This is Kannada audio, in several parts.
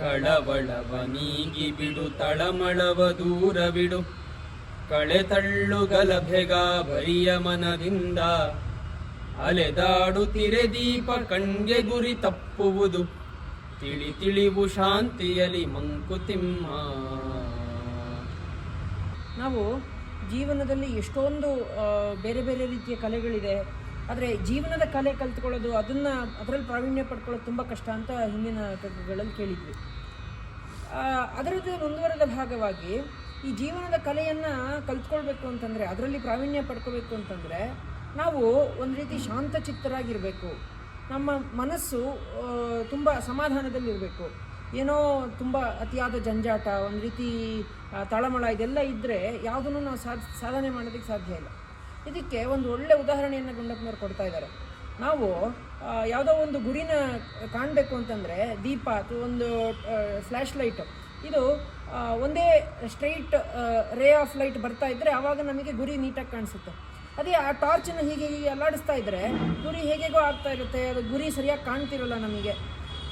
ಕಳವಳವ ನೀಗಿ ಬಿಡು, ತಳಮಳವ ದೂರವಿಡು. ಕಳೆ ತಳ್ಳು ಗಲಭೆಗ ಬರಿಯ ಮನದಿಂದ. ಅಲೆದಾಡುತ್ತಿರೆ ದೀಪ ಕಣ್ಗೆ ಗುರಿ ತಪ್ಪುವುದು. ತಿಳಿ ತಿಳಿವು ಶಾಂತಿಯಲಿ ಮಂಕುತಿಮ್ಮ ನಾವು ಜೀವನದಲ್ಲಿ ಎಷ್ಟೊಂದು ಬೇರೆ ಬೇರೆ ರೀತಿಯ ಕಲೆಗಳಿದೆ. ಆದರೆ ಜೀವನದ ಕಲೆ ಕಲ್ತ್ಕೊಳ್ಳೋದು, ಅದನ್ನು ಅದರಲ್ಲಿ ಪ್ರಾವೀಣ್ಯ ಪಡ್ಕೊಳ್ಳೋದು ತುಂಬ ಕಷ್ಟ ಅಂತ ಹಿಂದಿನ ಕಗ್ಗಗಳಲ್ಲಿ ಕೇಳಿದ್ವಿ. ಅದರದ್ದು ಮುಂದುವರೆದ ಭಾಗವಾಗಿ ಈ ಜೀವನದ ಕಲೆಯನ್ನು ಕಲ್ತ್ಕೊಳ್ಬೇಕು ಅಂತಂದರೆ, ಅದರಲ್ಲಿ ಪ್ರಾವೀಣ್ಯ ಪಡ್ಕೋಬೇಕು ಅಂತಂದರೆ ನಾವು ಒಂದು ರೀತಿ ಶಾಂತಚಿತ್ತರಾಗಿರಬೇಕು ನಮ್ಮ ಮನಸ್ಸು ತುಂಬ ಸಮಾಧಾನದಲ್ಲಿರಬೇಕು. ಏನೋ ತುಂಬ ಅತಿಯಾದ ಜಂಜಾಟ, ಒಂದು ರೀತಿ ತಳಮಳ ಇದೆಲ್ಲ ಇದ್ದರೆ ಯಾವುದನ್ನು ನಾವು ಸಾಧ್, ಸಾಧನೆ ಮಾಡೋದಕ್ಕೆ ಸಾಧ್ಯ ಇಲ್ಲ. ಇದಕ್ಕೆ ಒಂದು ಒಳ್ಳೆ ಉದಾಹರಣೆಯನ್ನು ಗುಂಡಪ್ಪನವ್ರು ಕೊಡ್ತಾ ಇದ್ದಾರೆ. ನಾವು ಯಾವುದೋ ಒಂದು ಗುರಿನ ಕಾಣಬೇಕು ಅಂತಂದರೆ ದೀಪ ಅಥವಾ ಒಂದು ಫ್ಲ್ಯಾಶ್ ಲೈಟ್ ಇದು ಒಂದೇ ಸ್ಟ್ರೈಟ್ ರೇ ಆಫ್ ಲೈಟ್ ಬರ್ತಾ ಇದ್ದರೆ ಆವಾಗ ನಮಗೆ ಗುರಿ ನೀಟಾಗಿ ಕಾಣಿಸುತ್ತೆ. ಅದೇ ಆ ಟಾರ್ಚನ್ನು ಹೀಗೆ ಹೀಗೆ ಅಲ್ಲಾಡಿಸ್ತಾ ಇದ್ದರೆ ಗುರಿ ಹೇಗೆಗೋ ಆಗ್ತಾ ಇರುತ್ತೆ, ಅದು ಗುರಿ ಸರಿಯಾಗಿ ಕಾಣ್ತಿರಲ್ಲ ನಮಗೆ.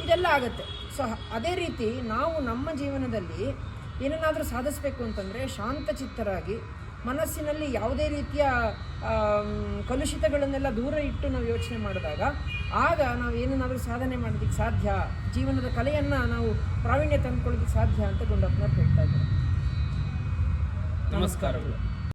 ಇದೆಲ್ಲ ಆಗುತ್ತೆ. ಸೊ ಅದೇ ರೀತಿ ನಾವು ನಮ್ಮ ಜೀವನದಲ್ಲಿ ಏನನ್ನಾದರೂ ಸಾಧಿಸಬೇಕು ಅಂತಂದರೆ ಶಾಂತಚಿತ್ತರಾಗಿ ಮನಸ್ಸಿನಲ್ಲಿ ಯಾವುದೇ ರೀತಿಯ ಕಲುಷಿತಗಳನ್ನೆಲ್ಲ ದೂರ ಇಟ್ಟು ನಾವು ಯೋಚನೆ ಮಾಡಿದಾಗ, ಆಗ ನಾವು ಏನನ್ನಾದರೂ ಸಾಧನೆ ಮಾಡೋದಕ್ಕೆ ಸಾಧ್ಯ? ಜೀವನದ ಕಲೆಯನ್ನು ನಾವು ಪ್ರಾವೀಣ್ಯ ತಂದ್ಕೊಳ್ಳೋದಕ್ಕೆ ಸಾಧ್ಯ ಅಂತ ಗುಂಡಪ್ಪನವ್ರು ಹೇಳ್ತಾ ಇದ್ದಾರೆ. ನಮಸ್ಕಾರಗಳು.